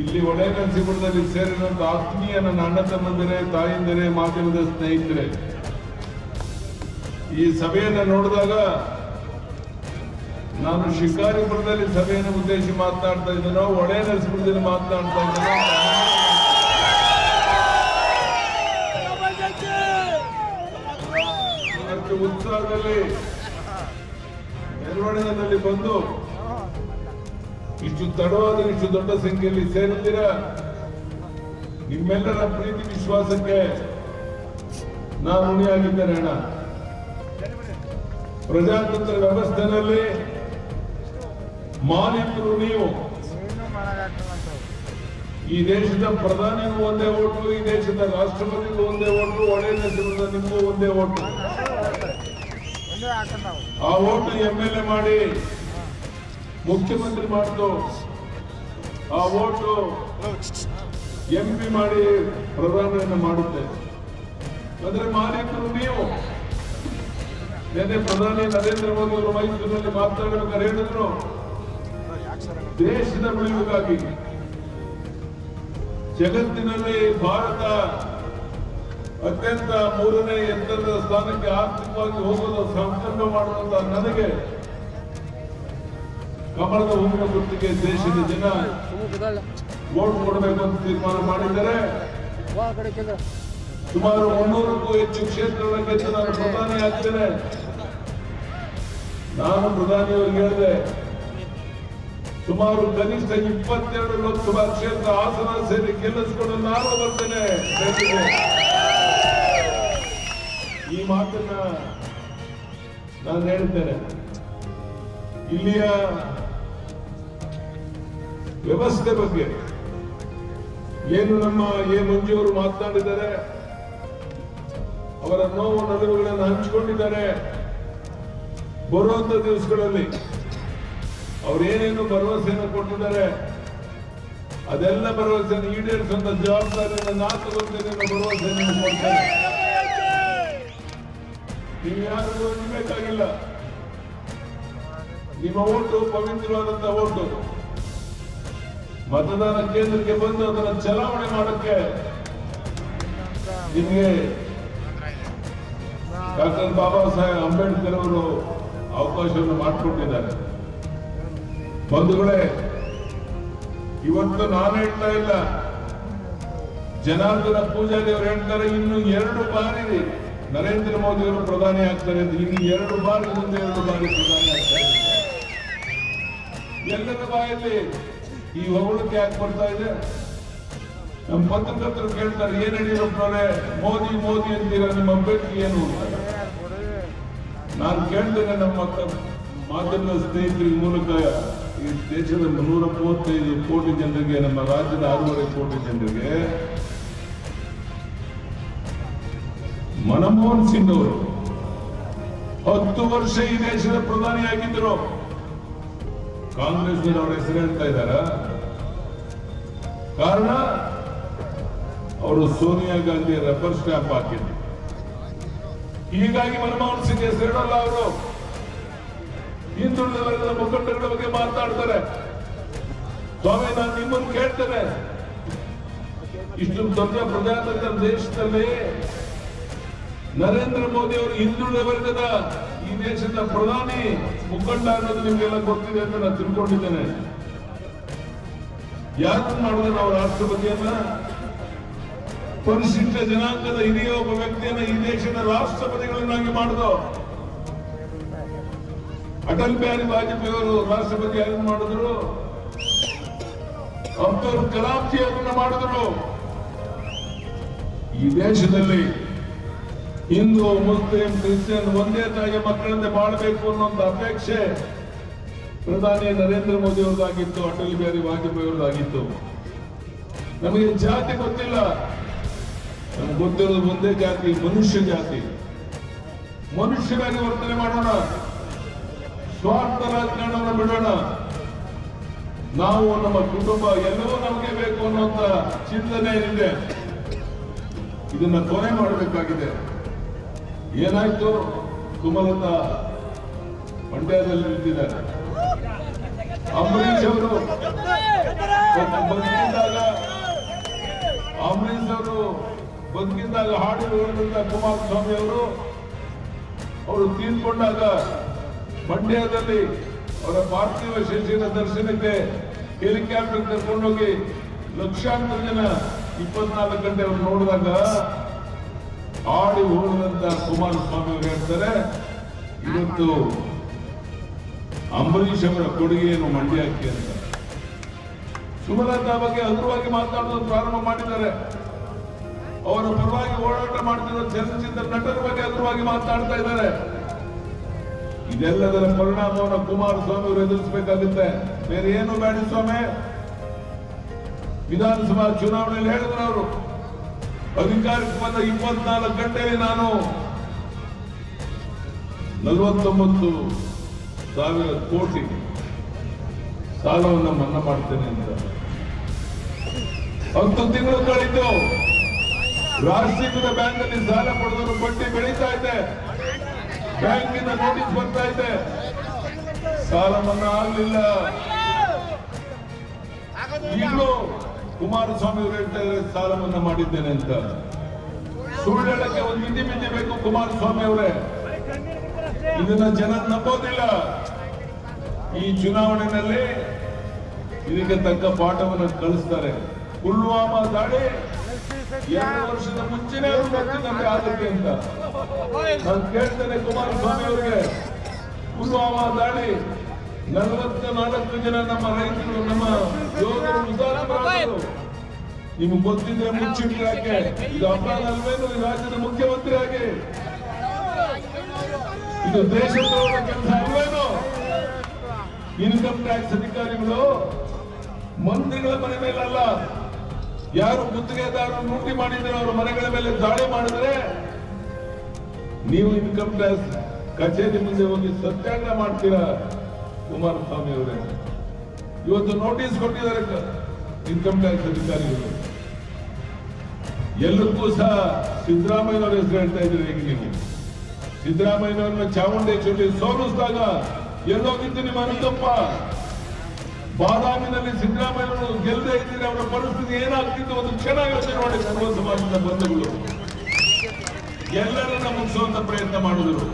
ಇಲ್ಲಿ ಒಳ್ಳೆ ಕನಸಿಪುರದಲ್ಲಿ ಸೇರಿರುವಂತ ಆತ್ಮೀಯ ನನ್ನ ಅಣ್ಣ ತಮ್ಮಂದರೆ ತಾಯಿಂದರೆ ಮಾಧ್ಯಮದ ಸ್ನೇಹಿತರೆ, ಈ ಸಭೆಯನ್ನು ನೋಡಿದಾಗ ನಾನು ಶಿಕಾರಿಪುರದಲ್ಲಿ ಸಭೆಯನ್ನು ಉದ್ದೇಶಿಸಿ ಮಾತನಾಡ್ತಾ ಇದ್ದೇನೋ ಒಳ್ಳೆ ನರಸೀಪುರದಲ್ಲಿ ಮಾತನಾಡ್ತಾ ಇದ್ದೇನೋ ಉತ್ಸಾಹದಲ್ಲಿ ಮೆರವಣಿಗೆಯಲ್ಲಿ ಬಂದು ಇಷ್ಟು ತಡವಾದ ಇಷ್ಟು ದೊಡ್ಡ ಸಂಖ್ಯೆಯಲ್ಲಿ ಸೇರುತ್ತೀರ? ನಿಮ್ಮೆಲ್ಲರ ಪ್ರೀತಿ ವಿಶ್ವಾಸಕ್ಕೆ ನಾನು ಋಣಿಯಾಗಿದ್ದೇನೆ ಅಣ್ಣ. ಪ್ರಜಾತಂತ್ರ ವ್ಯವಸ್ಥೆಯಲ್ಲಿ ಮಾಲೀಕರು ನೀವು. ಈ ದೇಶದ ಪ್ರಧಾನಿಗೂ ಒಂದೇ ಓಟು, ಈ ದೇಶದ ರಾಷ್ಟ್ರಪತಿಗೂ ಒಂದೇ ಓಟು ಒಳ್ಳೆಯ ದೇಶದ ನಿಮಗೂ ಒಂದೇ ಓಟು. ಆ ಓಟು ಎಂ ಎಲ್ ಎ ಮಾಡಿ. ಮುಖ್ಯಮಂತ್ರಿ ಮಾಡಿದ್ದು, ಆ ಓಟು ಎಂ ಪಿ ಮಾಡಿ ಪ್ರಧಾನಿಯನ್ನು ಮಾಡುತ್ತೆ ಅಂದ್ರೆ ಮಾಲೀಕರು ನೀವು. ನಿನ್ನೆ ಪ್ರಧಾನಿ ನರೇಂದ್ರ ಮೋದಿ ಅವರು ಮೈಸೂರಿನಲ್ಲಿ ಮಾತನಾಡಬೇಕಾದ್ರೆ ಹೇಳಿದ್ರು. ದೇಶದ ಉಳಿವಿಗಾಗಿ. ಜಗತ್ತಿನಲ್ಲಿ ಭಾರತ ಅತ್ಯಂತ ಮೂರನೇ ಎತ್ತರದ ಸ್ಥಾನಕ್ಕೆ ಆರ್ಥಿಕವಾಗಿ ಹೋಗಲು ಸಂಕಲ್ಪ ಮಾಡುವಂತ ನನಗೆ ಕಮಲದ ಹೂವಿನ ಗುರುತಿಗೆ ದೇಶದ ಜನ ವೋಟ್ ಕೊಡಬೇಕು ಅಂತ ತೀರ್ಮಾನ ಮಾಡಿದ್ದಾರೆ. ಸುಮಾರು ಮುನ್ನೂರಕ್ಕೂ ಹೆಚ್ಚು ಕ್ಷೇತ್ರಗಳ ಗೆದ್ದು ನಾನು ಪ್ರಧಾನಿ ಆಗ್ತೇನೆ. ನಾನು ಪ್ರಧಾನಿಯವರಿಗೆ ಹೇಳಿದೆ, ಸುಮಾರು ಕನಿಷ್ಠ ಇಪ್ಪತ್ತೆರಡು ಲೋಕಸಭಾ ಕ್ಷೇತ್ರ ಹಾಸನ ಸೇರಿ ಗೆಲ್ಲಿಸಿಕೊಂಡು ನಾನು ಬರ್ತೇನೆ. ಈ ಮಾತನ್ನ ನಾನು ಹೇಳ್ತೇನೆ ಇಲ್ಲಿಯ ವ್ಯವಸ್ಥೆ ಬಗ್ಗೆ. ಏನು ನಮ್ಮ ಎ ಮಂಜಿಯವರು ಮಾತನಾಡಿದ್ದಾರೆ? ಅವರ ನೋವು ನಗರಗಳನ್ನು ಹಂಚಿಕೊಂಡಿದ್ದಾರೆ. ಬರುವಂತ ದಿವಸಗಳಲ್ಲಿ ಅವರೇನೇನು ಭರವಸೆಯನ್ನು ಕೊಟ್ಟಿದ್ದಾರೆ? ಅದೆಲ್ಲ ಭರವಸೆಯನ್ನು ಈಡೇರಿಸುವಂತ ಜವಾಬ್ದಾರಿಯನ್ನು ನಾ ಅನ್ನೋ ಭರವಸೆಯನ್ನು ಕೊಡ್ತಾರೆ. ನೀವು ಯಾರಿಗೂ ಬೇಕಾಗಿಲ್ಲ ನಿಮ್ಮ ಓಟು ಪವಿತ್ರವಾದಂತಹ ಓಟು ಮತದಾನ ಕೇಂದ್ರಕ್ಕೆ ಬಂದು ಅದನ್ನು ಚಲಾವಣೆ ಮಾಡಕ್ಕೆ ನಿಮಗೆ ಡಾಕ್ಟರ್ ಬಾಬಾ ಸಾಹೇಬ್ ಅಂಬೇಡ್ಕರ್ ಅವರು ಅವಕಾಶವನ್ನು ಮಾಡಿಕೊಟ್ಟಿದ್ದಾರೆ. ಬಂಧುಗಳೇ, ಇವತ್ತು ನಾನು ಹೇಳ್ತಾ ಇಲ್ಲ. ಜನಾರ್ದನ ಪೂಜಾರಿ ಅವರು ಹೇಳ್ತಾರೆ, ಇನ್ನು ಎರಡು ಬಾರಿ ನರೇಂದ್ರ ಮೋದಿ ಅವರು ಪ್ರಧಾನಿ ಆಗ್ತಾರೆ ಅಂತ. ಇನ್ನು ಎರಡು ಬಾರಿ ಮುಂದೆ ಎರಡು ಬಾರಿ ಪ್ರಧಾನಿ ಆಗ್ತಾರೆ ಎಲ್ಲರ ಬಾಯಲ್ಲಿ ಈ ಹೊಗಳಿಕೆ ಯಾಕೆ ಬರ್ತಾ ಇದೆ? ನಮ್ಮ ಪತ್ರಕರ್ತರು ಕೇಳ್ತಾರೆ, ಏನ್ ಯಡಿಯೂರಪ್ಪನವರೇ ಮೋದಿ ಮೋದಿ ಅಂತೀರ? ನಿಮ್ಮ ಅಭ್ಯರ್ಥಿ ಏನು? ನಾನು ಕೇಳ್ತೇನೆ ನಮ್ಮ ಮಾಧ್ಯಮ ಮಾಧ್ಯಮದ ಸ್ನೇಹಿತರ ಮೂಲಕ, ಈ ದೇಶದ ನೂರ ಮೂವತ್ತೈದು ಕೋಟಿ ಜನರಿಗೆ, ನಮ್ಮ ರಾಜ್ಯದ ಆರೂವರೆ ಕೋಟಿ ಜನರಿಗೆ, ಮನಮೋಹನ್ ಸಿಂಗ್ ಅವರು ಹತ್ತು ವರ್ಷ ಈ ದೇಶದ ಪ್ರಧಾನಿಯಾಗಿದ್ದರು. ಕಾಂಗ್ರೆಸ್ ಅವರ ಹೆಸರು ಹೇಳ್ತಾ ಇದ್ದಾರ? ಕಾರಣ, ಅವರು ಸೋನಿಯಾ ಗಾಂಧಿ ರಬ್ಬರ್ ಸ್ಟ್ಯಾಂಪ್ ಹಾಕಿದ್ರು. ಹೀಗಾಗಿ ಮನಮೋಹನ್ ಸಿಂಗ್ ಹೇಳಲ್ಲ ಅವರು. ಹಿಂದುಳಿದ ವರ್ಗದ ಮುಖಂಡಗಳ ಬಗ್ಗೆ ಮಾತಾಡ್ತಾರೆ. ಸ್ವಾಮಿ, ನಾನು ನಿಮ್ಮನ್ನು ಕೇಳ್ತೇನೆ. ಇಷ್ಟು ದೊಡ್ಡ ಪ್ರಜಾತಂತ್ರ ದೇಶದಲ್ಲಿ ನರೇಂದ್ರ ಮೋದಿ ಅವರು ಹಿಂದುಳಿದ ವರ್ಗದ ಈ ದೇಶದ ಪ್ರಧಾನಿ ಮುಖಂಡ ಅನ್ನೋದು ನಿಮಗೆಲ್ಲ ಗೊತ್ತಿದೆ ಅಂತ ನಾನು ತಿಳ್ಕೊಂಡಿದ್ದೇನೆ. ಯಾರು ಮಾಡಿದ್ರೆ ನಾವು ರಾಷ್ಟ್ರಪತಿಯನ್ನ? ಪರಿಶಿಷ್ಟ ಜನಾಂಗದ ಹಿರಿಯ ಒಬ್ಬ ವ್ಯಕ್ತಿಯನ್ನ ಈ ದೇಶದ ರಾಷ್ಟ್ರಪತಿಗಳನ್ನಾಗಿ ಮಾಡಿದ್ರು ಅಟಲ್ ಬಿಹಾರಿ ವಾಜಪೇಯಿ ಅವರು ರಾಷ್ಟ್ರಪತಿ ಯಾರನ್ನು ಮಾಡಿದ್ರು? ಅಬ್ದುಲ್ ಕಲಾಂ ಜಿ ಅವರನ್ನ ಮಾಡಿದ್ರು. ಈ ದೇಶದಲ್ಲಿ ಹಿಂದೂ, ಮುಸ್ಲಿಂ, ಕ್ರಿಶ್ಚಿಯನ್ ಒಂದೇ ತಾಯಿಯ ಮಕ್ಕಳಂತೆ ಬಾಳಬೇಕು ಅನ್ನೋ ಅಪೇಕ್ಷೆ ಪ್ರಧಾನಿ ನರೇಂದ್ರ ಮೋದಿ ಅವ್ರದ್ದಾಗಿತ್ತು, ಅಟಲ್ ಬಿಹಾರಿ ವಾಜಪೇಯಿ ಅವ್ರದ್ದಾಗಿತ್ತು. ನಮಗೆ ಜಾತಿ ಗೊತ್ತಿಲ್ಲ. ನಮ್ಗೆ ಗೊತ್ತಿರೋದು ಒಂದೇ ಜಾತಿ, ಮನುಷ್ಯ ಜಾತಿ. ಮನುಷ್ಯನಾಗಿ ವರ್ತನೆ ಮಾಡೋಣ. ಸ್ವಾರ್ಥ ರಾಜಕಾರಣವನ್ನು ಬಿಡೋಣ. ನಾವು ನಮ್ಮ ಕುಟುಂಬ ಎಲ್ಲವೂ ನಮಗೆ ಬೇಕು ಅನ್ನುವಂತ ಚಿಂತನೆ ಏನಿದೆ? ಇದನ್ನ ಕೊನೆ ಮಾಡಬೇಕಾಗಿದೆ. ಏನಾಯ್ತು? ಸುಮಲತ ಮಂಡ್ಯದಲ್ಲಿ ನಿಂತಿದ್ದಾರೆ. ಅಂಬರೀಶ್ ಅವರು ಬದುಕಿದ್ದಾಗ ಅಂಬರೀಶ್ ಅವರು ಬದುಕಿದ್ದಾಗ ಕುಮಾರ್ ಕುಮಾರಸ್ವಾಮಿ ಅವರು ಅವರು ತೀರ್ಕೊಂಡಾಗ ಮಂಡ್ಯದಲ್ಲಿ ಅವರ ಪಾರ್ಥಿವ ಶೇಷಿನ ದರ್ಶನಕ್ಕೆ ಹೆಲಿಕಾಪ್ಟರ್ ಕರ್ಕೊಂಡೋಗಿ ಲಕ್ಷಾಂತರ ಜನ ಇಪ್ಪತ್ನಾಲ್ಕು ಗಂಟೆ ಅವ್ರು ನೋಡಿದಾಗ ಆಡಿ ಹೋದಂತ ಕುಮಾರಸ್ವಾಮಿ ಅವರು ಹೇಳ್ತಾರೆ, ಇವತ್ತು ಅಂಬರೀಷ್ ಅವರ ಕೊಡುಗೆ ಏನು ಮಂಡ್ಯಕ್ಕೆ ಅಂತ. ಸುಮಲತಾ ಬಗ್ಗೆ ಹಗುರವಾಗಿ ಮಾತನಾಡೋದು ಪ್ರಾರಂಭ ಮಾಡಿದ್ದಾರೆ. ಅವರ ಪರವಾಗಿ ಹೋರಾಟ ಮಾಡ್ತಿರೋ ಚಲನಚಿತ್ರ ನಟರ ಬಗ್ಗೆ ಹಗುರವಾಗಿ ಮಾತನಾಡ್ತಾ ಇದ್ದಾರೆ. ಇದೆಲ್ಲದರ ಪರಿಣಾಮವನ್ನು ಕುಮಾರಸ್ವಾಮಿ ಅವರು ಎದುರಿಸಬೇಕಾಗುತ್ತೆ. ಬೇರೆ ಏನು ಬೇಡ ಸ್ವಾಮಿ. ವಿಧಾನಸಭಾ ಚುನಾವಣೆಯಲ್ಲಿ ಹೇಳಿದ್ರು ಅವರು. ಅಧಿಕಾರಕ್ಕೆ ಬಂದ ಇಪ್ಪತ್ನಾಲ್ಕು ಗಂಟೆಯಲ್ಲಿ ನಾನು ನಲವತ್ತೊಂಬತ್ತು ಸಾವಿರ ಕೋಟಿ ಸಾಲವನ್ನು ಮನ್ನಾ ಮಾಡ್ತೇನೆ ಅಂತ. ಹತ್ತು ತಿಂಗಳು ಕಳೆದು ರಾಷ್ಟ್ರೀಕೃತ ಬ್ಯಾಂಕ್ ಅಲ್ಲಿ ಸಾಲ ಪಡೆದವರು ಬಡ್ಡಿ ಬೆಳೀತಾ ಇದೆ. ಬ್ಯಾಂಕಿಂದ ನೋಟಿಸ್ ಬರ್ತಾ ಇದೆ. ಸಾಲ ಮನ್ನಾ ಆಗಲಿಲ್ಲ. ಕುಮಾರಸ್ವಾಮಿ ಅವರು ಹೇಳ್ತಾ ಇದ್ದಾರೆ ಸಾಲ ಮನ್ನಾ ಮಾಡಿದ್ದೇನೆ ಅಂತ. ಸುಳ್ಳು ಹೇಳಕ್ಕೆ ಒಂದು ಮಿತಿ ಬೇಕು ಕುಮಾರಸ್ವಾಮಿ ಅವರೇ. ಇದನ್ನ ಜನ ನಂಬೋದಿಲ್ಲ. ಈ ಚುನಾವಣೆಯಲ್ಲಿ ಇದಕ್ಕೆ ತಕ್ಕ ಪಾಠವನ್ನು ಕಳಿಸ್ತಾರೆ ಪುಲ್ವಾಮಾ ದಾಳಿ ಎರಡು ವರ್ಷದ ಮುಂಚೆನೆ ಆಗುತ್ತೆ ಅಂತ. ನಾನು ಕೇಳ್ತೇನೆ ಕುಮಾರಸ್ವಾಮಿ ಅವರಿಗೆ. ಪುಲ್ವಾಮಾ ದಾಳಿ ನಲವತ್ತ ನಾಲ್ಕು ಜನ ನಮ್ಮ ರೈತರು, ನಮ್ಮ ಯೋಧರು ನಿಮ್ಗೆ ಗೊತ್ತಿದ್ರೆ ಮುಚ್ಚಿಟ್ರೆ ಯಾಕೆ? ಇದು ಅಲ್ವೇನು ಈ ರಾಜ್ಯದ ಮುಖ್ಯಮಂತ್ರಿ ಆಗಿ ಇದು ದೇಶದ್ರೋಹದ ಕೆಲಸ ಅಲ್ವೇನು? ಇನ್ಕಮ್ ಟ್ಯಾಕ್ಸ್ ಅಧಿಕಾರಿಗಳು, ಮಂತ್ರಿಗಳ ಮನೆ ಮೇಲಲ್ಲ. ಯಾರು ಗುತ್ತಿಗೆದಾರರು ಲೂಟಿ ಮಾಡಿದ್ರೆ ಅವರ ಮನೆಗಳ ಮೇಲೆ ದಾಳಿ ಮಾಡಿದ್ರೆ ನೀವು ಇನ್ಕಮ್ ಟ್ಯಾಕ್ಸ್ ಕಚೇರಿ ಮುಂದೆ ಹೋಗಿ ಸತ್ಯಾಗ್ರಹ ಮಾಡ್ತೀರಾ? ಕುಮಾರಸ್ವಾಮಿ ಅವರೇ, ಇವತ್ತು ನೋಟಿಸ್ ಕೊಟ್ಟಿದ್ದಾರೆ ಇನ್ಕಮ್ ಟ್ಯಾಕ್ಸ್ ಅಧಿಕಾರಿಗಳು. ಎಲ್ಲಕ್ಕೂ ಸಹ ಸಿದ್ದರಾಮಯ್ಯನವರ ಹೆಸರು ಹೇಳ್ತಾ ಇದ್ದೀರಿ ಈಗ ನೀವು ಸಿದ್ದರಾಮಯ್ಯನವರನ್ನ ಚಾಮುಂಡೇಶ್ವರಿ ಸೋಲಿಸಿದಾಗ ಎಲ್ಲೋಗಿದ್ದು ನಿಮ್ಮ ಅನಂತಪ್ಪ ಬಾದಾಮಿನಲ್ಲಿ ಸಿದ್ದರಾಮಯ್ಯನವರು ಗೆಲ್ಲದೆ ಇದ್ದೀರಿ ಅವರ ಪರಿಸ್ಥಿತಿ ಏನಾಗ್ತಿತ್ತು ಒಂದು ಕ್ಷಣ ಯೋಚನೆ ಮಾಡಿ ಸರ್ವ ಸಮಾಜದ ಬಂಧುಗಳು. ಎಲ್ಲರನ್ನ ಮುಗಿಸುವಂತ ಪ್ರಯತ್ನ ಮಾಡಿದ್ರು.